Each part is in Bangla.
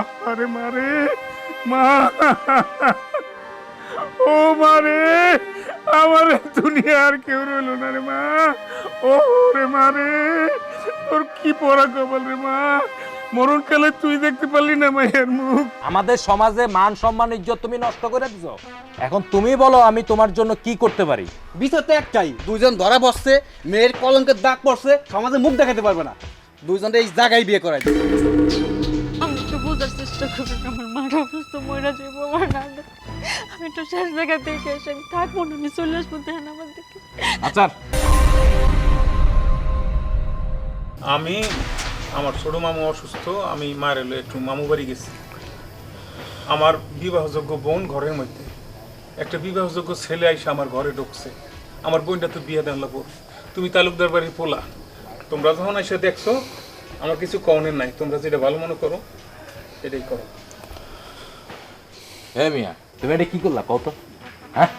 আরে মারে মা। ও মারে আমার দুনিয়ার কেউ রইল না রে মা। ও রে মারে তোর কি পড়া কবল রে মা। মরণকালে তুই দেখতে পারলি না মায়ের মুখ। আমাদের সমাজে মান সম্মান ইজ্জত তুমি নষ্ট করে দিছো। এখন তুমি বলো আমি তোমার জন্য কি করতে পারি? বিষয় তো একটাই দুইজন ধরা বসছে মেয়ের কলঙ্কের দাগ পড়ছে সমাজে মুখ দেখাতে পারবে না। দুইজন এই জায়গায় বিয়ে করাই আমার মার অসুস্থ মরা যাব আমার আমি একটু শেষ জায়গা দেখে এসে আমি থাকব না, আমি চলে আসব আমার দেখে আচ্ছা আমি, আমার ছোট মামু অসুস্থ, আমি মায়ের এলো একটু মামু বাড়ি গেছি। আমার বিবাহযোগ্য বোন ঘরের মধ্যে। একটা বিবাহযোগ্য ছেলে আইসা আমার ঘরে ঢুকছে। আমার বোনটা তো বিয়ে দেন লাগবো। তুমি তালুকদার বাড়ির পোলা। তোমরা যখন এসে দেখছ, আমার কিছু কনের নাই। তোমরা যেটা ভালো মনে করো এটাই করো। হে মিয়া, তুমি এটা কি করলা কত হ্যাঁ?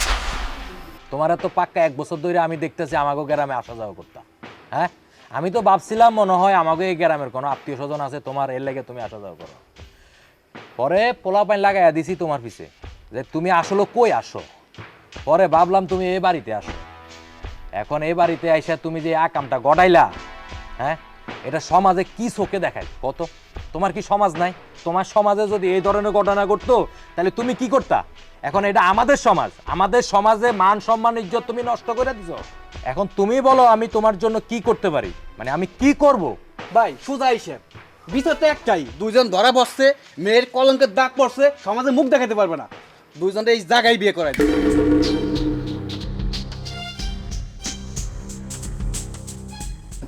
তোমার এত পাক্কা এক বছর ধরে আমি দেখতেছি আমাকে গ্রামে আসা যাওয়া করতাম হ্যাঁ? আমি তো ভাবছিলাম মনে হয় আমাকে এই গ্রামের কোনো আত্মীয় স্বজন আছে, তোমার এর লেগে তুমি আসা যাওয়া করো। পরে পোলা পাইন লাগাইয়া দিছি তোমার পিছে, যে তুমি আসলে কই আসো? পরে ভাবলাম তুমি এই বাড়িতে আসো। এখন এই বাড়িতে আইসা তুমি যে আকামটা গড়াইলা হ্যাঁ? এটা সমাজে কি চোখে দেখায় কত তোমার কি সমাজ নাই? তোমার সমাজে যদি এই ধরনের ঘটনা ঘটতো তাহলে তুমি কি করতা? এখন এটা আমাদের সমাজ। আমাদের সমাজে মান সম্মান ইজ্জত তুমি নষ্ট করে দিছো। এখন তুমি বলো আমি তোমার জন্য কি করতে পারি? মানে আমি কি করব? ভাই সুজা হিসেব। বিষয় তো একটাই। দুইজন ধরা বসছে মেয়ের কলঙ্কের দাগ পড়ছে সমাজে মুখ দেখাতে পারবে না। দুইজন এই জায়গায় বিয়ে করাই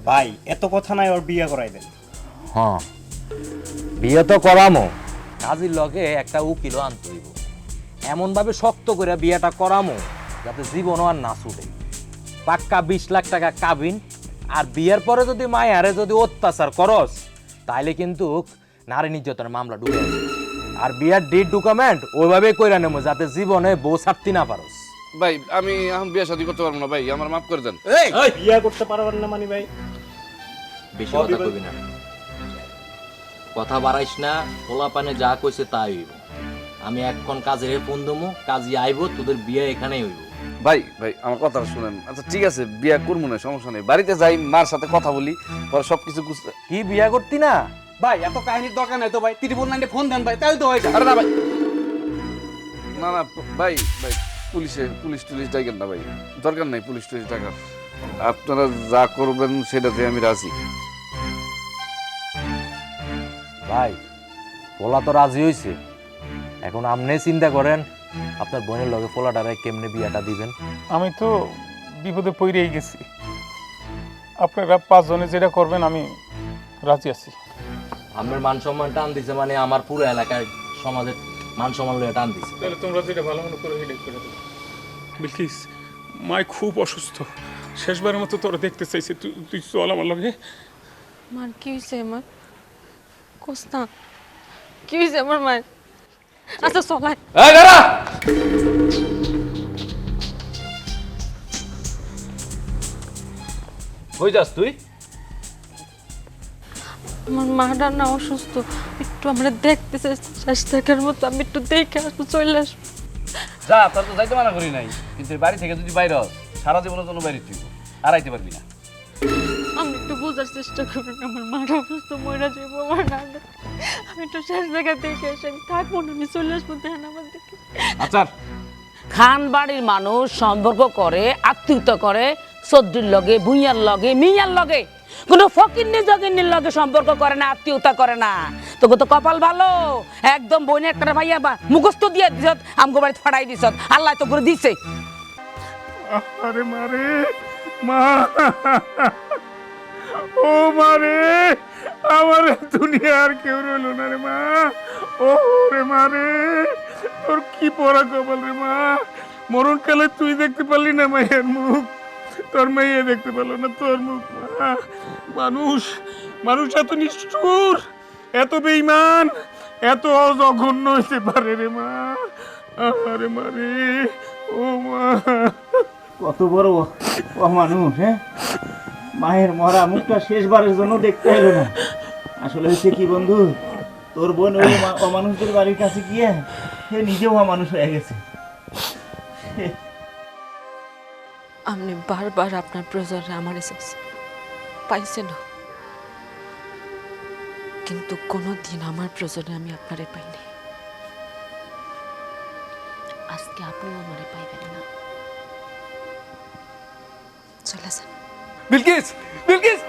ভাই এত কথা নাই ওর বিয়ে করাই দেন। হ্যাঁ। বিয়ে তো করামো। কাজীর লগে একটা উকিলও আনতে হইব। এমনভাবে শক্ত করে বিয়েটা করামো যাতে জীবনও আর না ছুটে। পাক্কা বিশ লাখ টাকা কাবিন আর বিয়ের পরে যদি মায়ারে যদি অত্যাচার করস তাইলে কিন্তু নারী নির্যাতনের মামলা ঢুকে যাবে। আর বিয়ার ডেট ডকুমেন্ট ওইভাবেই কইরা নেব যাতে জীবনে বউ ছাড়তি না পারস। ভাই আমি এখন বিয়ে শাদী করতে পারব না ভাই আমার মাফ করে দেন। এই! বিয়ে করতে পারবেন না মানি ভাই। বেশি কথা কবি না। কথা বাড়াইস না পোলা পানে যা কইছে তাই হইব। আমি এখন কাজের ফোন দেবো কাজে আইব তোদের বিয়ে এখানেই হইব। ভাই ভাই আমার কথাটা শুনেন। আচ্ছা ঠিক আছে বিয়া করব না সমস্যা নেই। বাড়িতে যাই মার সাথে কথা বলি পরে সবকিছু বুঝতে কি বিয়া করতি না? ভাই এত কাহিনীর দরকার নাই তো ভাই। ত্রিপুর নাইনে ফোন দেন ভাই তাই তো হয়ে যায় আরে না ভাই। না না ভাই ভাই পুলিশে পুলিশ টুলিশ ডাকেন না ভাই। দরকার নাই পুলিশ টুলিশ ডাকার। আপনারা যা করবেন সেটাতে আমি রাজি। ভাই পোলা তো রাজি হয়েছে এখন আপনি চিন্তা করেন আপনার বোনের লগে পোলাটারে কেমনে বিয়াটা দিবেন? আমি তো বিপদে পড়েই গেছি। আপনারা পাঁচজনে যেটা করবেন আমি রাজি আছি। আমার মান সম্মান টান দিছে মানে আমার পুরো এলাকায় সমাজের মান সম্মান লইয়া টান দিছে। তাহলে তোমরা যেটা ভালো মনে করো সেটাই করে দেবো বিলকিস মায় খুব অসুস্থ। শেষবারের মতো তোরা দেখতে চাইছে। তুই তুই চল আমার লগে। মার কি হয়েছে আমার কোস না কি হয়েছে আমার মায়ের? আচ্ছা চলাই এই দাঁড়া! কই যাস তুই? আমার মাটা না অসুস্থ। একটু আমরা দেখতে চাই শেষ দেখার মতো। আমি একটু দেখে আসব চলে আসব। যা তোর তো যাইতে মানা করি নাই। কিন্তু বাড়ি থেকে যদি বাইরে হস সারা জীবনের জন্য বাইরে তুই। আর আইতে পারবি না। আমি একটু বোঝার চেষ্টা করুন আমার মার অসুস্থ মরা যাব আমার না আমি একটু শেষ জায়গা দেখে এসে আমি থাকব না আমি চলে আসব দেখেন আমার দেখে আচ্ছা। খান বাড়ির মানুষ সম্পর্ক করে আত্মীয়তা করে সর্দির লগে ভুইয়ার লগে মিয়ার লগে। কোনো ফকিন্নি জগিন্নির লগে সম্পর্ক করে না আত্মীয়তা করে না। তোকে তো কপাল ভালো। একদম বইনে একটা ভাইয়া বা মুখস্থ দিয়ে দিছ আমগো বাড়িতে ফাড়াই দিছ আল্লাহ তো করে দিছে। আরে মারে মা। ও মারে আমার দুনিয়ার কেউ রইল না রে মা। ও রে মারে তোর কি পড়া কপাল রে মা। মরণকালে তুই দেখতে পারলি না মায়ের মুখ। তোর মেয়ে দেখতে পেল না তোর মুখ, মা। মানুষ মানুষ এত নিষ্ঠুর, এত বেইমান এত অজঘন্য হইতে পারে রে মা। আরে মারে ও মা। কত বড় মানুষ হ্যাঁ? মায়ের মরা মুখটা শেষবারের জন্য দেখতে এলো না। আসলে হয়েছে কি বন্ধু? তোর বোন ওই অমানুষদের বাড়ির কাছে গিয়ে সে নিজেও অমানুষ হয়ে গেছে। আপনি বারবার আপনার প্রয়োজনে আমার এসেছে। পাইছেন কিন্তু কোনো দিন আমার প্রয়োজনে আমি আপনারে পাইনি। আজকে আপনিও আমারে পাইবেন না। চলে যান। Bilgis! Bilgis!